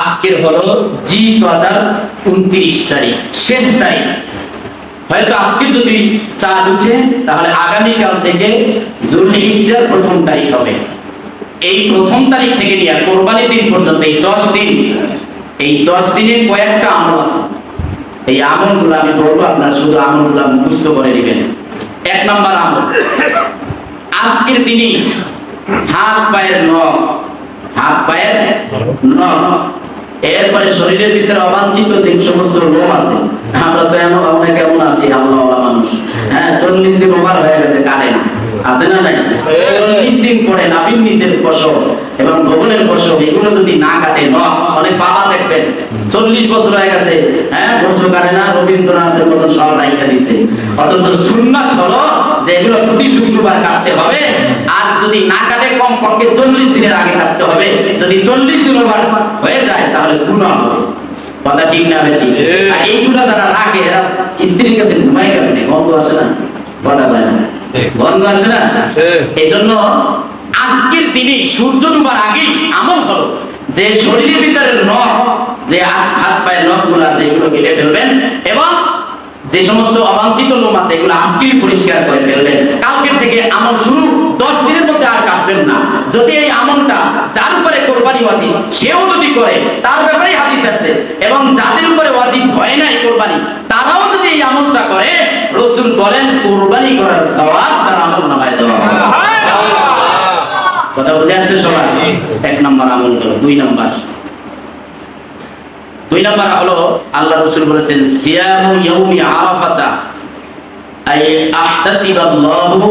আজকের হলো জি হাজার উনত্রিশ তারিখ। শেষ তারিখ। হয়তো আজকে যদি চাঁদ উঠে, তাহলে আগামীকাল থেকে জুলহিজ্জার প্রথম তারিখ হবে। এই প্রথম তারিখ থেকে নিয়ে কোরবানির দিন পর্যন্ত, এই দশ দিন, এই দশ দিনের কয়েকটা আমল আছে। এই আমলগুলো আমি বলব, আপনারা শুধু আমলগুলো মুখস্থ করে নেবেন। এক নম্বর আমল। আজকের দিনই হাত পায়ের নখ হাত পায়ের নখ। এরপরে শরীরের ভিতরে অবাঞ্ছিত যে সমস্ত রোগ আছে, আমরা তো এমন অনেক এমন আছি আল্লাহ মানুষ। হ্যাঁ চল্লিশ দিন ওভার হয়ে গেছে কারে আছে না নাই? চল্লিশ দিন পরে নাবিন নিচের ফসল এবং ভবনের ফসল, এগুলো যদি না কাটে ন অনেক বাবা দেখবেন। চল্লিশ বছর হয়ে গেছে হ্যাঁ বছর কাটে না, রবীন্দ্রনাথের মতন সব রাইখা দিছে। অথচ সুন্নাত হলো যে এগুলো প্রতি শুক্রবার কাটতে হবে, আর যদি না কাটে কম পক্ষে চল্লিশ দিনের আগে কাটতে হবে। যদি চল্লিশ দিন ওভার হয়ে যায় তাহলে গুণা হবে। কথা ঠিক না ঠিক? আর এইগুলো যারা রাখে এরা স্ত্রীর কাছে ঘুমাই কেমনে? গন্ধ আসে না? কথা বলে না? গন্ধ আছে না? এই জন্য আজকের দিনে সূর্য ডুবার আগেই আমল হলো যে শরীরের ভিতরে নখ যে হাত পায়ের নখগুলো আছে এগুলো কেটে ফেলবেন এবং যে সমস্ত অবাঞ্ছিত লোম আছে এগুলো আজকেই পরিষ্কার করে ফেলবেন। কালকের থেকে আমল শুরু দশ দিনের কাটবেন না। যদি এই আমলটা যার উপরে কোরবানি ওয়াজিব সেও যদি করে তার ব্যাপারে হাদিস আছে। এবং যাদের উপরে ওয়াজিব হয় নাই কোরবানি তারাও যদি এই আমলটা করে রসুল বলেন কোরবানি করার সওয়াব তার আমল নামায় দেওয়া হবে। কথা বুঝে আসছে সবাই? এক নম্বর আমল হলো দুই নম্বর। দুই নম্বর হলো আল্লাহ রসুল বলেছেন সিয়ামু ইয়াউমি আরাফাতা। আই আহতাসিবাল্লাহু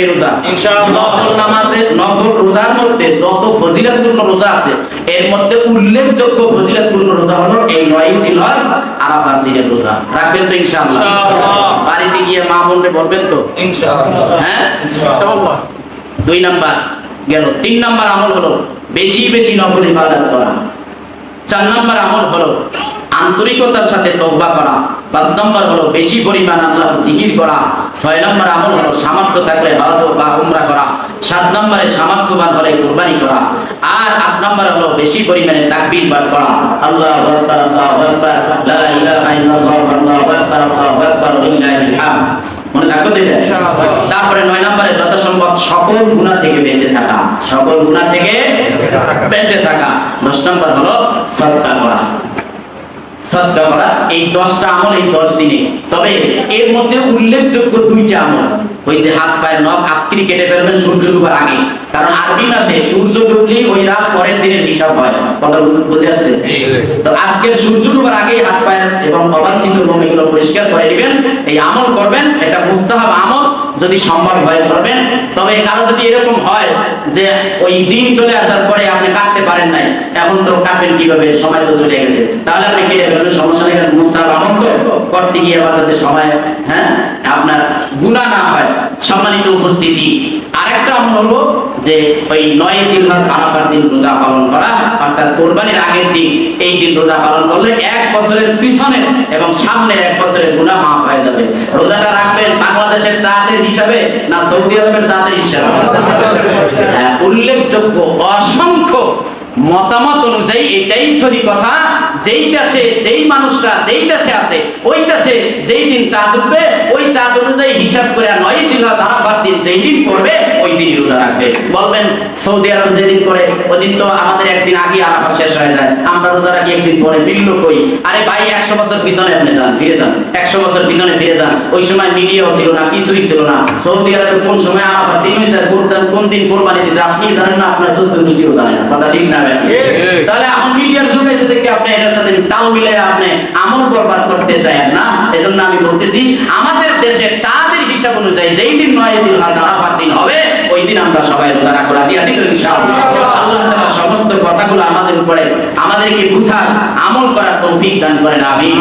এই রোজা। ইনশাআল্লাহ। নফল নামাজে নফল রোজার মধ্যে যত ফজিলতপূর্ণ রোজা আছে এর মধ্যে উল্লেখযোগ্য ফজিলতপূর্ণ রোজা হলো এই নয় আরাফার দিনের রোজা। রাখবেন তো ইনশাআল্লাহ। ইনশাআল্লাহ। বাড়িতে গিয়ে মা বোনরে বলবেন তো? হ্যাঁ? দুই নাম্বার গেল। তিন নাম্বার আমল হলো বেশি বেশি নফল ইবাদত করা। চার নাম্বার আমল হলো আন্তরিকতার সাথে তওবা করা। পাঁচ নম্বর হলো বেশি পরিমাণ আল্লাহর জিকির করা। ছয় নাম্বার আমল হলো সামর্থ্য থাকলে হজ বা উমরা করা। সাত নম্বরে সামর্থ্যবান হলে কুরবানি করা। আর আট নাম্বার হলো বেশি পরিমাণে তাকবীর পাঠ করা। আল্লাহু আকবার আল্লাহু আকবার লা ইলাহা ইল্লাল্লাহ আল্লাহু আকবার আল্লাহু আকবার লিল্লাহিল হামদ মনে থাকবে। তারপরে নয় নম্বরে যত সম্ভব সকল গুণা থেকে বেঁচে থাকা। সকল গুণা থেকে। বেঁচে থাকা। দশ নম্বর হলো সদকা করা। সদকা করা এই দশটা আমল এই দশ দিনে। তবে এর মধ্যে উল্লেখযোগ্য দুইটা আমল। ওই যে হাত পায়ের নখ আজকেরই কেটে ফেলবেন সূর্য ডুবার আগে। কারণ আরবি মাসে সূর্য ডুবলেই ওই রাত পরের দিনের হিসাব হয়। কথা বুঝ- আসছে তো আজকে সূর্য ডুবার আগেই হাত পায়ের এবং অবাঞ্ছিত লোম এগুলো পরিষ্কার করে দিবেন। এই আমল করবেন এটা মুস্তাহাব আমল। যদি সম্ভব হয় করবেন, তবে কারও যদি এরকম হয় যে ওই দিন চলে আসার পরে আপনি কাটতে পারেন নাই, এখন তো কাটবেন কীভাবে? সময় তো চলে গেছে। তাহলে আপনি কেটে ফেলবেন সমস্যা নেই? আমল করতে গিয়ে যাতে সময় হ্যাঁ? আপনার গুণা না সম্মানিত উপস্থিতি, আরেকটা আমল হলো যে ওই নয় জিলহাজ আরাফার দিন রোজা পালন করা, অর্থাৎ কোরবানির আগের দিন এই দিন রোজা পালন করলে এক বছরের পিছনে এবং সামনের এক বছরের গুণা মাফ হয়ে যাবে। রোজাটা রাখবেন বাংলাদেশের চাঁদের হিসাবে না সৌদি আরবের চাঁদের হিসাবে? হ্যাঁ উল্লেখযোগ্য, অসংখ্য মতামত অনুযায়ী এটাই সহি কথা। যেই দেশে যেই মানুষরা যেই দেশে আছে, ওই দেশে যেই দিন চাঁদ উঠবে, ওই চাঁদ অনুযায়ী হিসাব করে নয় জিলহাজ আরাফার দিন যেই দিন পড়বে, ওই দিনই রোজা রাখবে। বলবেন, সৌদি আরব যেদিন করে ওদিন তো আমাদের একদিন আগে আরাফা শেষ হয়ে যায়। আমরা রোজা রাখি, একদিন পরে মিলল কই? আরে ভাই, একশো বছর পিছনে আপনি যান, ফিরে যান। একশো বছর পিছনে ফিরে যান। ওই সময় মিডিয়াও ছিল না কিছুই ছিল না। সৌদি আরবে কোন সময় আরাফার দিন হয়েছে কোন কোন দিন কোরবানি দিয়েছে আপনি জানেন না আপনার চোদ্দ গোষ্ঠীও জানেন না। কথা ঠিক না? তাহলে এখন মিডিয়ার যুগ এসে দেখি আপনি এটার সাথে তাল মিলে আপনি আমল বরবাদ করতে চান না? এজন্য আমি বলতেছি আমাদের দেশের চাঁদের হিসাব অনুযায়ী যেই দিন নয় দিন আরাফার দিন হবে ওই দিন আমরা সবাই রোজা রাখব। রাজি আছি তো ইনশাআল্লাহ। আল্লাহ তাআলা সমস্ত কথাগুলো আমাদের উপরে আমাদেরকে বুঝার আমল করার তৌফিক দান করেন আমিন।